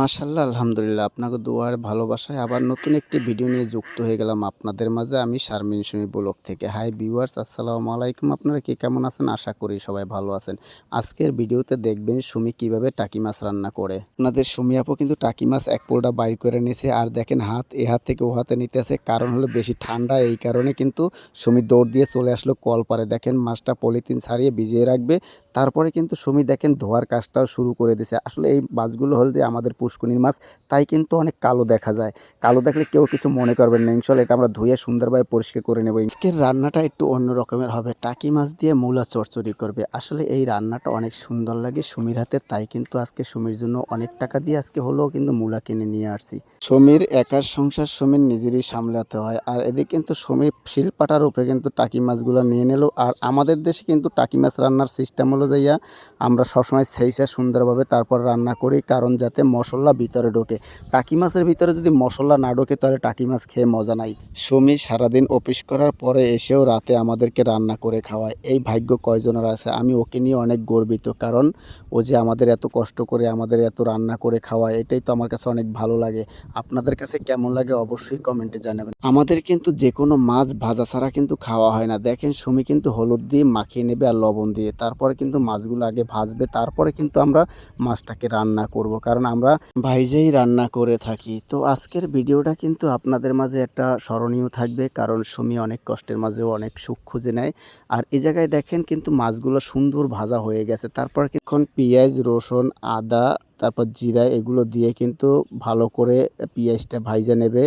মাশাল্লাহ আলহামদুলিল্লাহ। আপনাকে দুয়ার ভালোবাসায় আবার নতুন একটি ভিডিও নিয়ে যুক্ত হয়ে গেলাম আপনাদের মাঝে। আমি শারমিন সুমি ব্লক থেকে। হাই ভিউয়ার্স, আসসালামু আলাইকুম। আপনারা কি কেমন আছেন? আশা করি সবাই ভালো আছেন। আজকের ভিডিওতে দেখবেন সুমি কীভাবে টাকি মাছ রান্না করে। আপনাদের সুমি আপু কিন্তু টাকি মাছ এক পোলটা বাইর করে নিয়েছে আর দেখেন হাত, এ হাত থেকে ও হাতে নিতে আছে। কারণ হলো বেশি ঠান্ডা, এই কারণে কিন্তু সুমি দৌড় দিয়ে চলে আসলো কল পারে দেখেন মাছটা পলিথিন ছাড়িয়ে ভিজিয়ে রাখবে। তারপরে কিন্তু সুমি দেখেন ধোয়ার কাজটাও শুরু করে দিছে। আসলে এই মাছগুলো হল যে আমাদের পুষ্কুনির মাছ, তাই কিন্তু অনেক কালো দেখা যায়। কালো দেখলে কেউ কিছু মনে করবেন না। ইনশাল্লাহ এটা আমরা ধুয়ে সুন্দরভাবে পরিষ্কার করে নেব। আজকের রান্নাটা একটু অন্য রকমের হবে। টাকি মাছ দিয়ে মূলা চচ্চড়ি করবে। আসলে এই রান্নাটা অনেক সুন্দর লাগে সুমির হাতে, তাই কিন্তু আজকে সুমির জন্য অনেক টাকা দিয়ে আজকে হলেও কিন্তু মূলা কিনে নিয়ে আসছি। সমীর একার সংসার সমীর নিজেরই সামলাতে হয়। আর এদিকে কিন্তু সমীর শিলপাটার উপরে কিন্তু টাকি মাছগুলো নিয়ে নিল। আর আমাদের দেশে কিন্তু টাকি মাছ রান্নার সিস্টেম হলো যাইয়া আমরা সবসময় সেইসা সুন্দরভাবে তারপর রান্না করি। কারণ যাতে মশলা ভিতরে ঢোকে। টাকি মাছের ভিতরে যদি মশলা না ঢোকে, তাহলে টাকি মাছ খেয়ে মজা নাই। সুমি সারাদিন অফিস করার পরে এসেও রাতে আমাদেরকে রান্না করে খাওয়ায়। এই ভাগ্য কয়জনের আছে? আমি ওকে নিয়ে অনেক গর্বিত, কারণ ও যে আমাদের এত কষ্ট করে, আমাদের এত রান্না করে খাওয়ায়, এটাই তো আমার কাছে অনেক ভালো লাগে। আপনাদের কাছে কেমন লাগে অবশ্যই কমেন্টে জানাবেন। আমাদের কিন্তু যে কোনো মাছ ভাজা ছাড়া কিন্তু খাওয়া হয় না। দেখেন, সুমি কিন্তু হলুদ দিয়ে মাখিয়ে নেবে আর লবণ দিয়ে। তারপরে কিন্তু মাছগুলো আগে ভাজবে। তারপরে কিন্তু আমরা মাছটাকে রান্না করব। কারণ আমরা ভাইজেই রান্না করে থাকি, তো আজকের ভিডিওটা কিন্তু আপনাদের মাঝে একটা স্মরণীয় থাকবে, কারণ সুমি অনেক কষ্টের মাঝেও অনেক সুখ খুঁজে নেয়। আর এই জায়গায় দেখেন কিন্তু মাছগুলো সুন্দর ভাজা হয়ে গেছে। তারপর এখন পেঁয়াজ, রসুন, আদা, তারপর জিরা এগুলো দিয়ে কিন্তু ভালো করে পেঁয়াজটা ভাইজে নেবে।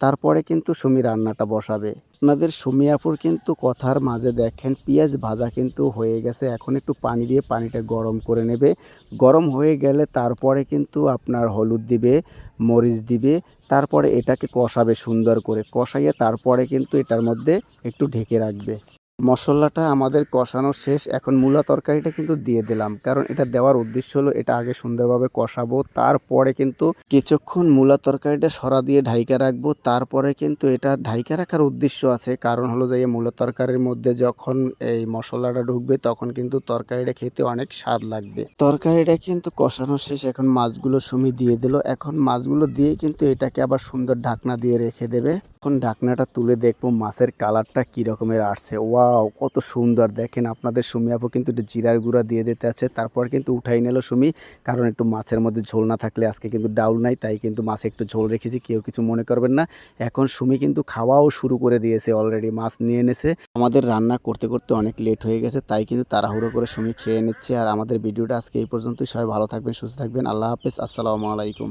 তারপরে কিন্তু সুমি রান্নাটা বসাবে। আপনাদের সুমিয়াপুর কিন্তু কথার মাঝে দেখেন পেঁয়াজ ভাজা কিন্তু হয়ে গেছে। এখন একটু পানি দিয়ে পানিটা গরম করে নেবে। গরম হয়ে গেলে তারপরে কিন্তু আপনার হলুদ দিবে, মরিচ দিবে, তারপরে এটাকে কষাবে সুন্দর করে। কষাইয়ে তারপরে কিন্তু এটার মধ্যে একটু ঢেকে রাখবে। মশলাটা আমাদের কষানো শেষ। এখন মূলা তরকারিটা কিন্তু দিয়ে দিলাম। কারণ এটা দেওয়ার উদ্দেশ্য হলো এটা আগে সুন্দরভাবে কষাবো। তারপরে কিন্তু কিছুক্ষণ মূলা তরকারিটা সরা দিয়ে ঢাইকা রাখব। তারপরে কিন্তু এটা ঢাইকা রাখার উদ্দেশ্য আছে। কারণ হলো যে, এই মূলা তরকারির মধ্যে যখন এই মশলাটা ঢুকবে, তখন কিন্তু তরকারিটা খেতে অনেক স্বাদ লাগবে। তরকারিটা কিন্তু কষানো শেষ। এখন মাছগুলো সুমি দিয়ে দিল। এখন মাছগুলো দিয়ে কিন্তু এটাকে আবার সুন্দর ঢাকনা দিয়ে রেখে দেবে। এখন ঢাকনাটা তুলে দেখব মাছের কালারটা কি রকমের আসছে। ওয়াও, কত সুন্দর। দেখেন আপনাদের সুমি আপু কিন্তু একটু জিরার গুঁড়া দিয়ে দিতে আছে, তারপর কিন্তু উঠাই নিল সুমি, কারণ একটু মাছের মধ্যে ঝোল না থাকলে আজকে কিন্তু ডাউল নাই, তাই কিন্তু মাছে একটু ঝোল রেখেছি, কেউ কিছু মনে করবেন না। এখন সুমি কিন্তু খাওয়াও শুরু করে দিয়েছে অলরেডি মাছ নিয়ে এনেছে। আমাদের রান্না করতে করতে অনেক লেট হয়ে গেছে, তাই কিন্তু তাড়াহুড়ো করে সুমি খেয়ে নিচ্ছে। আর আমাদের ভিডিওটা আজকে এই পর্যন্তই, সবাই ভালো থাকবেন, সুস্থ থাকবেন, আল্লাহ হাফেজ, আসসালামু আলাইকুম।